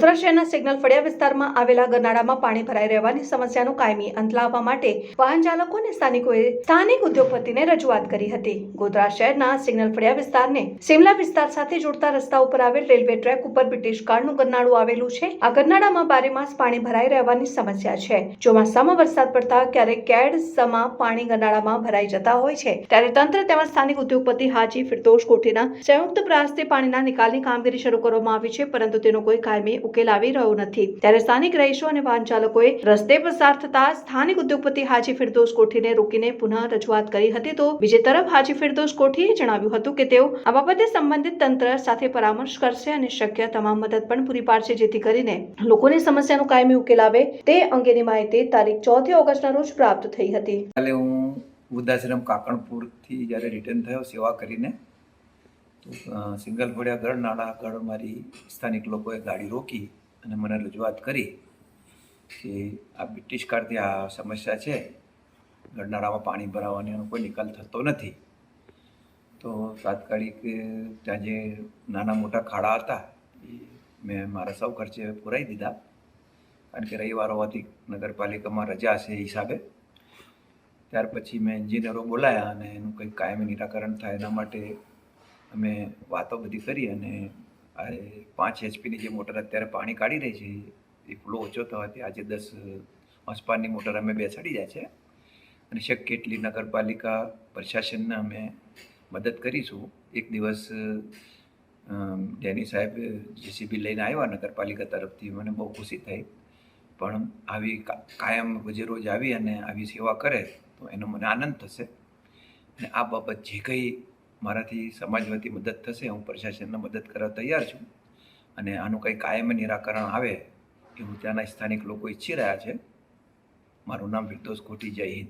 ગોધરા શહેરના સિગ્નલ ફળિયા વિસ્તારમાં આવેલા ગરનાળામાં પાણી ભરાઈ રહેવાની સમસ્યાનો કાયમી અંત લાવવા માટે વાહન ચાલકો અને સ્થાનિકોએ સ્થાનિક ઉદ્યોગપતિને રજૂઆત કરી હતી. ગોધરા શહેરના સિગ્નલ ફળિયા વિસ્તારને સિમલા વિસ્તાર સાથે જોડતા રસ્તા ઉપર આવેલ રેલવે ટ્રેક ઉપર બ્રિટિશ કાળનું ગરનાળું આવેલું છે. આ ગરનાળામાં બારે માસ પાણી ભરાઈ રહેવાની સમસ્યા છે. ચોમાસામાં વરસાદ પડતા ક્યારેક કેડ સમા પાણી ગરનાળામાં ભરાઈ જતા હોય છે. ત્યારે તંત્ર તેમજ સ્થાનિક ઉદ્યોગપતિ હાજી ફિરદોશ કોઠીના સંયુક્ત પ્રયાસથી પાણીના નિકાલની કામગીરી શરૂ કરવામાં આવી છે, પરંતુ તેનો કોઈ કાયમી ઉકેલ આવી રહ્યો નથી. ત્યારે સ્થાનિક રહીશો અને વાહન રસ્તે પસાર થતા સ્થાનિક ઉદ્યોગપતિ હાજી ફિરદોસ કોઠીને રોકીને પુનઃ રજૂઆત કરી હતી તો બીજી તરફ હાજી ફિરદોસ કોઠીએ જણાવ્યું હતું કે તેઓ આ બાબતે સંબંધિત તંત્ર સાથે પરામર્શ કરશે અને શક્ય તમામ મદદ પણ પૂરી પાડશે જેથી કરીને લોકોની સમસ્યાનો કાયમી ઉકેલ આવે. તે અંગેની માહિતી તારીખ ચોથી ઓગસ્ટના રોજ પ્રાપ્ત થઈ હતી. હું વૃદ્ધાશ્રમ કાકણપુરથી જ્યારે રિટર્ન થયો સેવા કરીને તો અ, સિંગલ ફળિયા ગઢ નાળા આગળ મારી સ્થાનિક લોકોએ ગાડી રોકી અને મને રજૂઆત કરી કે આ બ્રિટિશ કાળથી આ સમસ્યા છે ગરનાળામાં પાણી ભરાવાની એનો કોઈ નિકાલ થતો નથી. તો તાત્કાલિક ત્યાં જે નાના મોટા ખાડા હતા એ મેં મારા સૌ ખર્ચે પુરાવી દીધા. કારણ કે રવિવાર હોવાથી નગરપાલિકામાં રજા હશે એ હિસાબે. ત્યાર પછી મેં એન્જિનિયરો બોલાયા અને એનું કંઈક કાયમી નિરાકરણ થાય એના માટે અમે વાતો બધી કરી અને આ પાંચ એચપીની જે મોટર અત્યારે પાણી કાઢી રહી છે, એ ફ્લો ઓછો થવાથી આજે દસ હોસપારની મોટર અમે બેસાડી જાય છે. અને શક્ય એટલી નગરપાલિકા પ્રશાસનને અમે મદદ કરીશું. એક દિવસ ડેની સાહેબ જેસીબી લઈને આવ્યા નગરપાલિકા તરફથી, મને બહુ ખુશી થઈ. પણ આવી કાયમ રોજે રોજ આવી અને આવી સેવા કરે, તો એનો મને આનંદ થશે. અને આ બાબત જે કંઈ મારાથી સમાજ મદદ થશે, હું પ્રશાસનને મદદ કરવા તૈયાર છું. અને આનું કંઈ કાયમ નિરાકરણ આવે એવું ત્યાંના સ્થાનિક લોકો ઈચ્છી રહ્યા છે. મારું નામ ફિરદોસ કોટી, જય હિન્દ.